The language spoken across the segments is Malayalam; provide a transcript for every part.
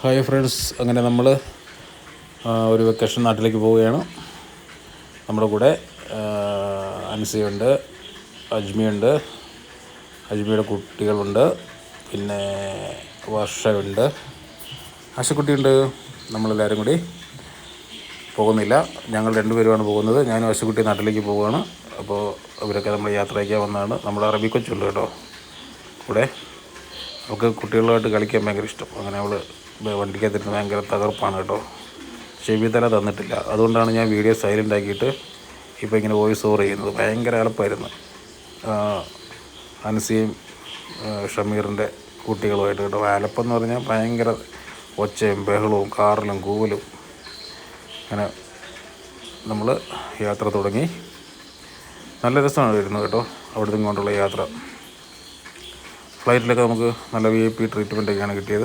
ഹായ് ഫ്രണ്ട്സ് അങ്ങനെ നമ്മൾ ഒരു വെക്കേഷൻ നാട്ടിലേക്ക് പോവുകയാണ്. നമ്മുടെ കൂടെ അൻസിയുണ്ട് അജ്മിയുണ്ട് അജ്മിയുടെ കുട്ടികളുണ്ട് പിന്നെ വർഷയുണ്ട്. ആശക്കുട്ടിയുണ്ട്. നമ്മളെല്ലാവരും കൂടി പോകുന്നില്ല. ഞങ്ങൾ രണ്ടുപേരുമാണ് പോകുന്നത്. ഞാനും ആശക്കുട്ടി നാട്ടിലേക്ക് പോവുകയാണ്. അപ്പോൾ അവരൊക്കെ നമ്മൾ യാത്രയ്ക്കാൻ വന്നതാണ്. നമ്മൾ അറബി കേട്ടോ. കൂടെ. അവൾക്ക് കുട്ടികളുമായിട്ട് കളിക്കാൻ ഭയങ്കര ഇഷ്ടം. അങ്ങനെ അവൾ വണ്ടിക്കകത്തിരുന്ന് ഭയങ്കര തകർപ്പാണ് കേട്ടോ. ചെവി തല തന്നിട്ടില്ല. അതുകൊണ്ടാണ് ഞാൻ വീഡിയോ സൈലന്റ് ആക്കിയിട്ട് ഇപ്പോൾ ഇങ്ങനെ വോയിസ് ഓവർ ചെയ്യുന്നത്. ഭയങ്കര എളുപ്പമായിരുന്നു അനസിയും ഷമീറിന്റെ കുട്ടികളുമായിട്ട് കേട്ടോ. അലപ്പെന്ന് പറഞ്ഞാൽ ഭയങ്കര ഒച്ചയും ബഹളവും കാറിലും കൂവലും. അങ്ങനെ നമ്മൾ യാത്ര തുടങ്ങി. നല്ല രസമാണ് വരുന്നത് കേട്ടോ അവിടുന്ന് കൊണ്ടുള്ള യാത്ര. ഫ്ലൈറ്റിലൊക്കെ നമുക്ക് നല്ല വി ഐ പി ട്രീറ്റ്മെന്റൊക്കെയാണ് കിട്ടിയത്.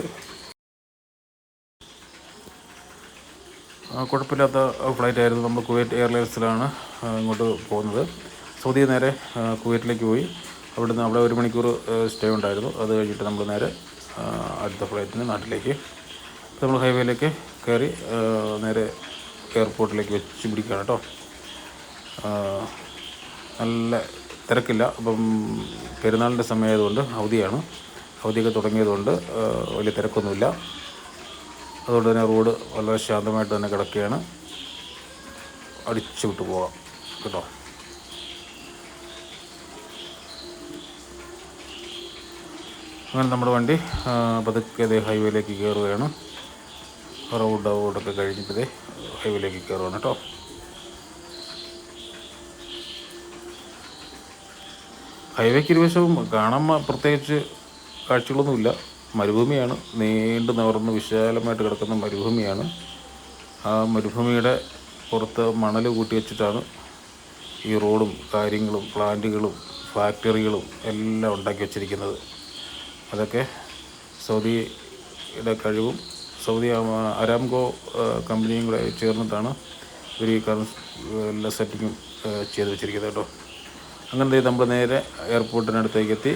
കുഴപ്പമില്ലാത്ത ഫ്ലൈറ്റ് ആയിരുന്നു. നമ്മൾ കുവൈറ്റ് എയർലൈൻസിലാണ് ഇങ്ങോട്ട് പോകുന്നത്. സൗദി നേരെ കുവൈറ്റിലേക്ക് പോയി. അവിടുന്ന് അവിടെ ഒരു മണിക്കൂർ സ്റ്റേ ഉണ്ടായിരുന്നു. അത് കഴിഞ്ഞിട്ട് നമ്മൾ നേരെ അടുത്ത ഫ്ലൈറ്റിന് നാട്ടിലേക്ക്. നമ്മൾ ഹൈവേയിലേക്ക് കയറി നേരെ എയർപോർട്ടിലേക്ക് വെച്ച് പിടിക്കുകയാണ് കേട്ടോ. നല്ല തിരക്കില്ല. അപ്പം പെരുന്നാളിന്റെ സമയമായതുകൊണ്ട് അവധിയാണ്. അവധിയൊക്കെ തുടങ്ങിയതുകൊണ്ട് വലിയ തിരക്കൊന്നുമില്ല. അതുകൊണ്ട് തന്നെ റോഡ് വളരെ ശാന്തമായിട്ട് തന്നെ കിടക്കുകയാണ്. അടിച്ചു വിട്ട് പോകാം. കേട്ടോ? അങ്ങനെ നമ്മുടെ വണ്ടി പതുക്കെ അതേ ഹൈവേയിലേക്ക് കയറുകയാണ്. റോഡ് റോഡൊക്കെ കഴിഞ്ഞിട്ട് ഹൈവേയിലേക്ക് കയറുകയാണ് കേട്ടോ. ഹൈവേക്ക് ഇരുവശവും കാണാൻ പ്രത്യേകിച്ച് കാഴ്ചകളൊന്നുമില്ല. മരുഭൂമിയാണ്. നീണ്ടു നിവർന്ന് വിശാലമായിട്ട് കിടക്കുന്ന മരുഭൂമിയാണ്. ആ മരുഭൂമിയുടെ പുറത്ത് മണൽ കൂട്ടി വെച്ചിട്ടാണ് ഈ റോഡും കാര്യങ്ങളും പ്ലാന്റുകളും ഫാക്ടറികളും എല്ലാം ഉണ്ടാക്കി വച്ചിരിക്കുന്നത്. അതൊക്കെ സൗദിയുടെ കഴിവും സൗദി അരാംകോ കമ്പനിയും കൂടെ ചേർന്നിട്ടാണ് ഇവർ ഈ എല്ലാ സെറ്റിങ്ങും ചെയ്ത് വെച്ചിരിക്കുന്നത് കേട്ടോ. അങ്ങനെ നമ്മൾ നേരെ എയർപോർട്ടിനടുത്തേക്ക് എത്തി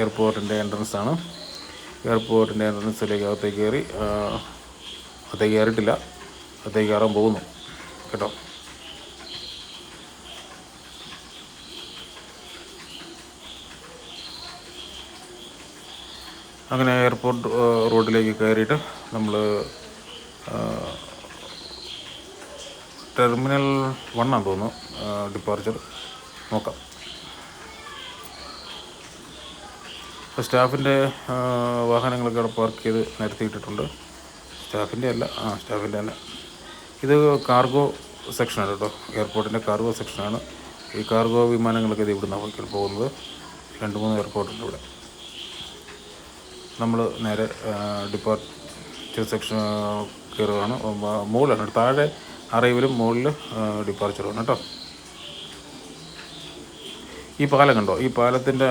എയർപോർട്ടിന്റെ എൻട്രൻസ് ആണ് എയർപോർട്ടിന്റെ എൻട്രൻസിലേക്ക് അകത്തേക്ക് കയറി അകത്തേക്ക് കയറിയിട്ടില്ല. അകത്തേക്ക് കയറാൻ പോകുന്നു. കേട്ടോ? അങ്ങനെ എയർപോർട്ട് റോഡിലേക്ക് കയറിയിട്ട് നമ്മൾ ടെർമിനൽ വണ്ണാന്ന് തോന്നുന്നു. ഡിപ്പാർച്ചർ നോക്കാം. ഇപ്പോൾ സ്റ്റാഫിന്റെ വാഹനങ്ങളൊക്കെ അവിടെ പാർക്ക് ചെയ്ത് നിരത്തിയിട്ടിട്ടുണ്ട് സ്റ്റാഫിന്റെ അല്ല. ആ സ്റ്റാഫിന്റെ തന്നെ. ഇത് കാർഗോ സെക്ഷനാണ് കേട്ടോ. എയർപോർട്ടിന്റെ കാർഗോ സെക്ഷനാണ് ഈ കാർഗോ വിമാനങ്ങളൊക്കെ ഇത് ഇവിടുന്ന് പോകുന്നത്. രണ്ട് മൂന്ന് എയർപോർട്ടുണ്ട് ഇവിടെ. നമ്മൾ നേരെ ഡിപ്പാർച്ചർ സെക്ഷൻ കയറുകയാണ് മുകളിലാണ്. താഴെ അറൈവിലും മുകളിൽ ഡിപ്പാർച്ചറുമാണ് കേട്ടോ. ഈ പാലം കണ്ടോ? ഈ പാലത്തിന്റെ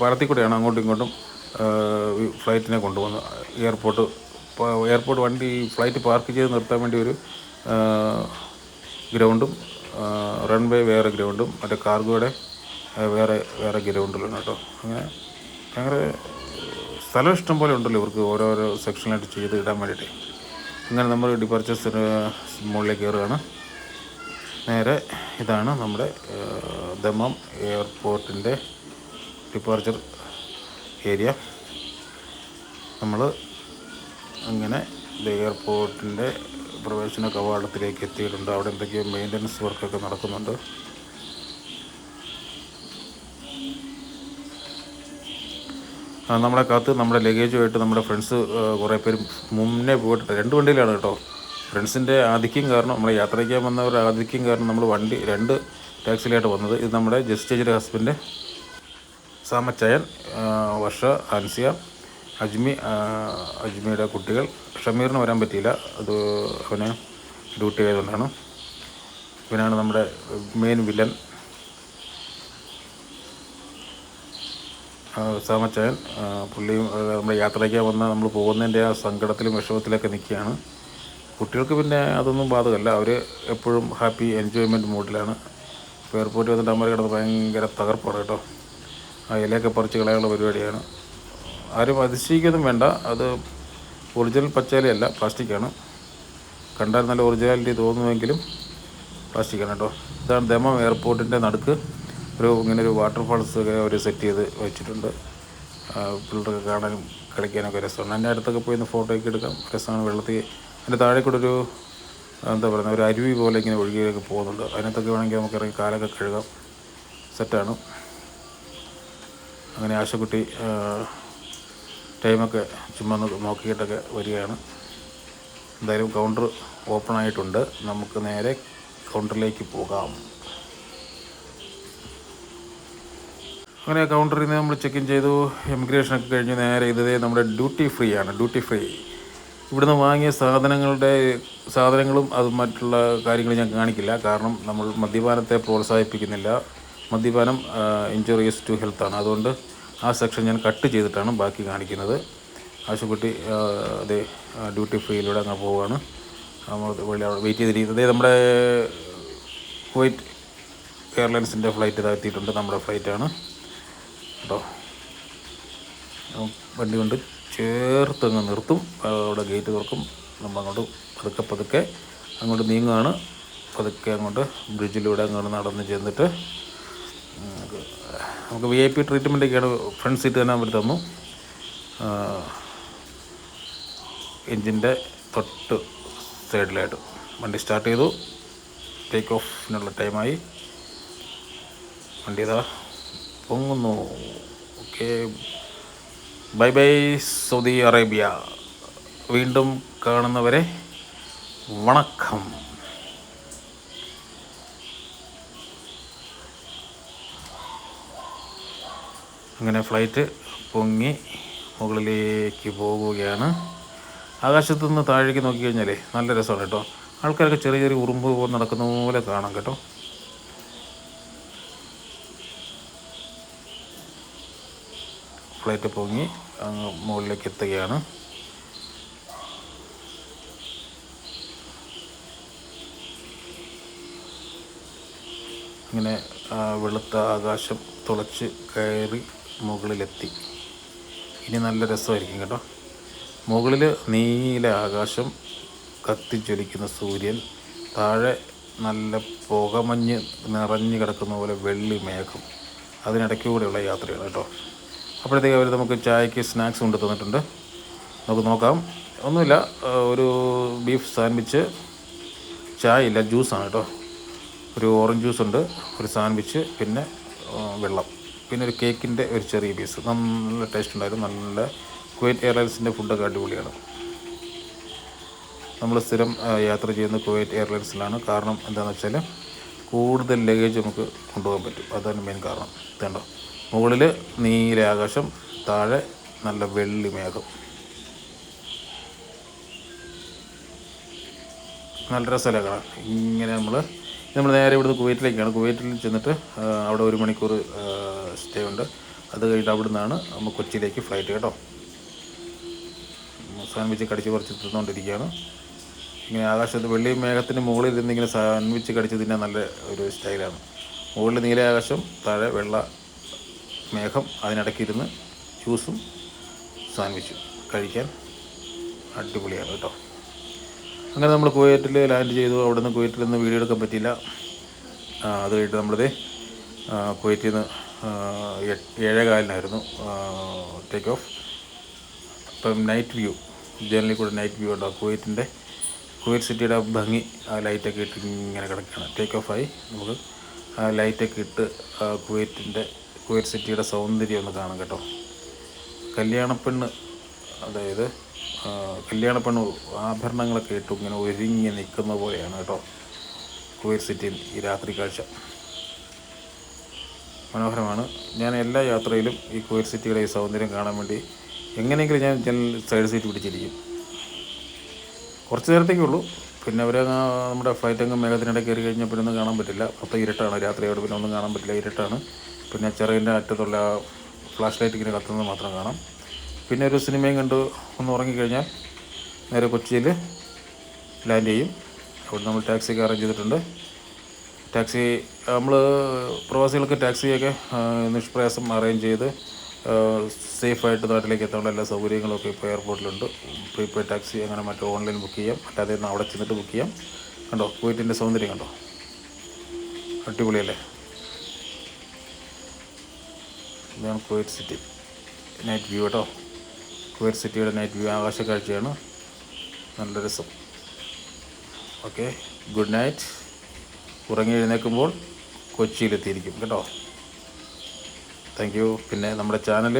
പാലത്തിൽ കൂടെയാണ് അങ്ങോട്ടും ഇങ്ങോട്ടും ഫ്ലൈറ്റിനെ കൊണ്ടുപോകുന്നത്. എയർപോർട്ട് എയർപോർട്ട് വണ്ടി ഫ്ലൈറ്റ് പാർക്ക് ചെയ്ത് നിർത്താൻ വേണ്ടി ഒരു ഗ്രൗണ്ടും റൺവേ വേറെ ഗ്രൗണ്ടും മറ്റേ കാർഗോയുടെ വേറെ വേറെ ഗ്രൗണ്ടിലാണ് കേട്ടോ. അങ്ങനെ ഭയങ്കര സ്ഥലം ഇഷ്ടം പോലെ ഉണ്ടല്ലോ ഇവർക്ക് ഓരോരോ സെക്ഷനായിട്ട് ചെയ്ത് ഇടാൻ വേണ്ടിയിട്ട്. അങ്ങനെ നമ്മൾ ഡിപ്പാർച്ചേഴ്സ് മുകളിലേക്ക് കയറുകയാണ്. നേരെ ഇതാണ് നമ്മുടെ ദമം എയർപോർട്ടിന്റെ ഡിപ്പാർച്ചർ ഏരിയ നമ്മൾ അങ്ങനെ എയർപോർട്ടിന്റെ പ്രവേശന കവാടത്തിലേക്ക് എത്തിയിട്ടുണ്ട്. അവിടെ എന്തൊക്കെയോ മെയിന്റനൻസ് വർക്കൊക്കെ നടക്കുന്നുണ്ട്. നമ്മളെ കാത്ത് നമ്മുടെ ലഗേജുമായിട്ട് നമ്മുടെ ഫ്രണ്ട്സ് കുറേ പേര് മുന്നേ പോയിട്ട് രണ്ട് വണ്ടിയിലാണ് കേട്ടോ. ഫ്രണ്ട്സിന്റെ ആധിക്യം കാരണം നമ്മളെ യാത്രയ്ക്കാൻ വന്നവരുടെ ആധിക്യം കാരണം നമ്മൾ വണ്ടി രണ്ട് ടാക്സിയിലായിട്ട് വന്നത്. ഇത് നമ്മുടെ ജസ്റ്റേജിന്റെ ഹസ്ബൻഡ് സാമച്ചയൻ വർഷ ആൻസിയ അജ്മി അജ്മിയുടെ കുട്ടികൾ. ഷമീറിന് വരാൻ പറ്റിയില്ല. അത് അവന് ഡ്യൂട്ടി ആയതുകൊണ്ടാണ്. ഇവനാണ് നമ്മുടെ മെയിൻ വില്ലൻ സാമച്ചായൻ ആ, പുള്ളിയും നമ്മുടെ യാത്രയ്ക്ക് വന്ന നമ്മൾ പോകുന്നതിന്റെ ആ സങ്കടത്തിലും വിഷമത്തിലൊക്കെ നിൽക്കുകയാണ്. കുട്ടികൾക്ക് പിന്നെ അതൊന്നും ബാധകമല്ല. അവർ എപ്പോഴും ഹാപ്പി എൻജോയ്മെന്റ് മൂഡിലാണ്. ഇപ്പോൾ എയർപോർട്ടിൽ വന്നിട്ട് അമ്മ കിടന്ന് ഭയങ്കര തകർപ്പാണ് കേട്ടോ. ആ ഇലയൊക്കെ പറിച്ച് കളയാനുള്ള പരിപാടിയാണ്. ആരും അതിശയിക്കൊന്നും വേണ്ട. അത് ഒറിജിനൽ പച്ചയിലയല്ല പ്ലാസ്റ്റിക്കാണ്. കണ്ടാൽ നല്ല ഒറിജിനാലിറ്റി തോന്നുമെങ്കിലും പ്ലാസ്റ്റിക്കാണ് കേട്ടോ. ഇതാണ് ദമം എയർപോർട്ടിന്റെ നടുക്ക്. ഒരു ഇങ്ങനെ ഒരു വാട്ടർഫാൾസ് ഒക്കെ അവർ സെറ്റ് ചെയ്ത് വെച്ചിട്ടുണ്ട്. പിള്ളേർക്ക് കാണാനും കളിക്കാനൊക്കെ രസമാണ്. എന്റെ അടുത്തൊക്കെ പോയി ഒന്ന് ഫോട്ടോ ഒക്കെ എടുക്കാം. രസമാണ് വെള്ളത്തിൽ. അതിന്റെ താഴെ കൂടെ ഒരു എന്താ പറയുക ഒരു അരുവി പോലെ ഇങ്ങനെ ഒഴുകിയൊക്കെ പോകുന്നുണ്ട്. അതിനകത്തൊക്കെ വേണമെങ്കിൽ നമുക്ക് ഇറങ്ങി കാലൊക്കെ കഴുകാം. സെറ്റാണ് അങ്ങനെ ആശക്കുട്ടി ടൈമൊക്കെ ചുമ്മാ നോക്കിയിട്ടൊക്കെ വരികയാണ്. എന്തായാലും കൗണ്ടർ ഓപ്പൺ ആയിട്ടുണ്ട്. നമുക്ക് നേരെ കൗണ്ടറിലേക്ക് പോകാം. അങ്ങനെ കൗണ്ടറിൽ നിന്ന് നമ്മൾ ചെക്ക് ഇൻ ചെയ്തു. ഇമിഗ്രേഷനൊക്കെ കഴിഞ്ഞ് നേരെ ഇതേ നമ്മുടെ ഡ്യൂട്ടി ഫ്രീ ആണ് ഡ്യൂട്ടി ഫ്രീ ഇവിടുന്ന് വാങ്ങിയ സാധനങ്ങളുടെ സാധനങ്ങളും അത് മറ്റുള്ള കാര്യങ്ങളും ഞാൻ കാണിക്കില്ല. കാരണം നമ്മൾ മദ്യപാനത്തെ പ്രോത്സാഹിപ്പിക്കുന്നില്ല. മദ്യപാനം ഇഞ്ചുറീസ് ടു ഹെൽത്ത് ആണ്. അതുകൊണ്ട് ആ സെക്ഷൻ ഞാൻ കട്ട് ചെയ്തിട്ടാണ് ബാക്കി കാണിക്കുന്നത്. ആശുപത്രി അതേ ഡ്യൂട്ടി ഫ്രീയിലൂടെ അങ്ങ് പോവുകയാണ് നമ്മൾ വെയിറ്റ് ചെയ്തിരിക്കുന്നത് അതേ നമ്മുടെ കുവൈറ്റ് എയർലൈൻസിന്റെ ഫ്ലൈറ്റ് ഇതാക്കിയിട്ടുണ്ട് നമ്മുടെ ഫ്ലൈറ്റാണ് കേട്ടോ വണ്ടി കൊണ്ട് ചേർത്ത് അങ്ങ് നിർത്തും. അവിടെ ഗേറ്റ് തുറക്കും. നമ്മൾ അങ്ങോട്ട് പതുക്കെ പതുക്കെ അങ്ങോട്ട് നീങ്ങുകയാണ് പതുക്കെ അങ്ങോട്ട് ബ്രിഡ്ജിലൂടെ അങ്ങോട്ട് നടന്ന് ചെന്നിട്ട് നമുക്ക് വി ഐ പി ട്രീറ്റ്മെന്റൊക്കെയാണ് ഫ്രണ്ട് സീറ്റ് തന്നെ അവർ തന്നു. എൻജിന്റെ തൊട്ട് സൈഡിലായിട്ട് വണ്ടി സ്റ്റാർട്ട് ചെയ്തു. ടേക്ക് ഓഫിനുള്ള ടൈമായി വണ്ടി ഇതാ പൊങ്ങുന്നു okay. Bye bye Saudi Arabia. വീണ്ടും കാണുന്നവരെ വണക്കം. അങ്ങനെ ഫ്ലൈറ്റ് പൊങ്ങി മുകളിലേക്ക് പോവുകയാണ് ആകാശത്തു നിന്ന് താഴേക്ക് കഴിഞ്ഞാലേ നല്ല രസമാണ് കേട്ടോ. ആൾക്കാരൊക്കെ ചെറിയ ചെറിയ ഉറുമ്പ് പോലെ നടക്കുന്ന പോലെ കാണാം കേട്ടോ. ഫ്ലൈറ്റ് പൊങ്ങി അങ്ങ് മുകളിലേക്ക് എത്തുകയാണ്. ഇങ്ങനെ വെളുത്ത ആകാശം തുളച്ച് കയറി മുകളിലെത്തി. ഇനി നല്ല രസമായിരിക്കും കേട്ടോ. മുകളിൽ നീല ആകാശം കത്തിജ്വലിക്കുന്ന സൂര്യൻ താഴെ നല്ല പുകമഞ്ഞ് നിറഞ്ഞു കിടക്കുന്ന പോലെ വെള്ളി മേഘം. അതിനിടയ്ക്ക് കൂടെയുള്ള യാത്രയാണ് കേട്ടോ. അപ്പോഴത്തേക്ക് അവർ നമുക്ക് ചായക്ക് സ്നാക്സ് കൊണ്ട് തന്നിട്ടുണ്ട്. നമുക്ക് നോക്കാം. ഒന്നുമില്ല ഒരു ബീഫ് സാൻഡ്വിച്ച് ചായ ഇല്ല ജ്യൂസാണ് കേട്ടോ. ഒരു ഓറഞ്ച് ജ്യൂസ് ഉണ്ട് ഒരു സാൻഡ്വിച്ച് പിന്നെ വെള്ളം. പിന്നെ ഒരു കേക്കിന്റെ ഒരു ചെറിയ പീസ്. നല്ല ടേസ്റ്റ് ഉണ്ടായിരുന്നു നല്ല കുവൈറ്റ് എയർലൈൻസിന്റെ ഫുഡൊക്കെ അടിപൊളിയാണ്. നമ്മൾ സ്ഥിരം യാത്ര ചെയ്യുന്ന കുവൈറ്റ് എയർലൈൻസിലാണ് കാരണം എന്താണെന്ന് വെച്ചാൽ കൂടുതൽ ലഗേജ് നമുക്ക് കൊണ്ടുപോകാൻ പറ്റും. അതാണ് മെയിൻ കാരണം. ഇതുണ്ടോ മുകളിൽ നീലാകാശം താഴെ നല്ല വെള്ളി മേഘം. നല്ല രസമല്ലേ ഇങ്ങനെ നമ്മൾ നമ്മൾ നേരെ ഇവിടുന്ന് കുവൈറ്റിലേക്കാണ്. കുവൈറ്റിൽ ചെന്നിട്ട് അവിടെ ഒരു മണിക്കൂർ സ്റ്റേ ഉണ്ട്. അത് കഴിഞ്ഞിട്ട് അവിടെ നിന്നാണ് നമ്മൾ കൊച്ചിയിലേക്ക് ഫ്ലൈറ്റ് കേട്ടോ. സാൻഡ്വിച്ച് കടിച്ച് കുറച്ച് തിന്നുകൊണ്ടിരിക്കുകയാണ്. ഇങ്ങനെ ആകാശത്ത് വെള്ളി മേഘത്തിന് മുകളിൽ ഇരുന്നിങ്ങനെ സാൻഡ്വിച്ച് കടിച്ച് തിന്നാൻ നല്ല ഒരു സ്റ്റൈലാണ് മുകളിൽ നീല ആകാശം താഴെ വെള്ള മേഘം അതിനിടയ്ക്ക് ഇരുന്ന് ജ്യൂസും സാൻഡ്വിച്ചും കഴിക്കാൻ അടിപൊളിയാണ് കേട്ടോ. അങ്ങനെ നമ്മൾ കുവൈറ്റിൽ ലാൻഡ് ചെയ്തു. അവിടെ നിന്ന് കുവൈറ്റിൽ നിന്ന് വീഡിയോ എടുക്കാൻ പറ്റിയില്ല. അത് കഴിഞ്ഞിട്ട് നമ്മളിത് കുവൈറ്റിൽ നിന്ന് ഏഴേകാലിനായിരുന്നു ടേക്ക് ഓഫ് ഇപ്പം നൈറ്റ് വ്യൂ ജനലിൽ കൂടെ നൈറ്റ് വ്യൂ ഉണ്ടാവും കുവൈറ്റിന്റെ കുവൈറ്റ് സിറ്റിയുടെ ഭംഗി ആ ലൈറ്റൊക്കെ ഇട്ട് ഇങ്ങനെ കിടക്കുകയാണ്. ടേക്ക് ഓഫായി നമുക്ക് ആ ലൈറ്റൊക്കെ ഇട്ട് കുവൈറ്റിന്റെ കുവൈറ്റ് സിറ്റിയുടെ സൗന്ദര്യം ഒന്ന് കാണാം കേട്ടോ. കല്യാണപ്പെണ്ണ് അതായത് കല്യാണപ്പെണ്ണ് ആഭരണങ്ങളൊക്കെ ഇട്ട് ഇങ്ങനെ ഒരുങ്ങി നിൽക്കുന്ന പോലെയാണ് കേട്ടോ കുവൈറ്റ് സിറ്റിയിൽ ഈ രാത്രി കാഴ്ച. മനോഹരമാണ്. ഞാൻ എല്ലാ യാത്രയിലും ഈ കുവൈറ്റ് സിറ്റിയുടെ ഈ സൗന്ദര്യം കാണാൻ വേണ്ടി എങ്ങനെയെങ്കിലും ഞാൻ ജനൽ സൈഡ് സീറ്റ് പിടിച്ചിരിക്കും. കുറച്ച് നേരത്തേക്കേ ഉള്ളൂ. പിന്നെ അവർ നമ്മുടെ ഫ്ലൈറ്റ് അങ്ങ് മേഘത്തിനിടെ കയറി കഴിഞ്ഞാൽ പിന്നെ ഒന്നും കാണാൻ പറ്റില്ല. മൊത്തം ഇരുട്ടാണ്. രാത്രിയോട് പിന്നെ ഒന്നും കാണാൻ പറ്റില്ല. ഇരുട്ടാണ്. പിന്നെ ചെറുകിന്റെ അറ്റത്തുള്ള ഫ്ലാഷ് ലൈറ്റ് ഇങ്ങനെ കത്തുന്നത് മാത്രം കാണാം. പിന്നെ ഒരു സിനിമയും കണ്ട് ഒന്ന് ഉറങ്ങിക്കഴിഞ്ഞാൽ നേരെ കൊച്ചിയിൽ ലാൻഡ് ചെയ്യും. അവിടെ നമ്മൾ ടാക്സിയൊക്കെ അറേഞ്ച് ചെയ്തിട്ടുണ്ട്. ടാക്സി നമ്മൾ പ്രവാസികൾക്ക് ടാക്സിയൊക്കെ നിഷ്പ്രയാസം അറേഞ്ച് ചെയ്ത് സേഫായിട്ട് നാട്ടിലേക്ക് എത്താനുള്ള എല്ലാ സൗകര്യങ്ങളൊക്കെ ഇപ്പോൾ എയർപോർട്ടിലുണ്ട്. പ്രീപെയ്ഡ് ടാക്സി അങ്ങനെ മറ്റോ ഓൺലൈൻ ബുക്ക് ചെയ്യാം. അല്ലാതെ അവിടെ ചെന്നിട്ട് ബുക്ക് ചെയ്യാം. കണ്ടോ? കുവൈറ്റിന്റെ സൗന്ദര്യം കണ്ടോ? അടിപൊളിയല്ലേ? ഇതാണ് കുവൈറ്റ് സിറ്റി നൈറ്റ് വ്യൂ കേട്ടോ കുവൈറ്റ് സിറ്റിയുടെ നൈറ്റ് വ്യൂ ആകാശ കാഴ്ചയാണ്. നല്ല രസം. ഓക്കെ ഗുഡ് നൈറ്റ് ഉറങ്ങി എഴുന്നേൽക്കുമ്പോൾ കൊച്ചിയിലെത്തിയിരിക്കും കേട്ടോ. താങ്ക് യു പിന്നെ നമ്മുടെ ചാനൽ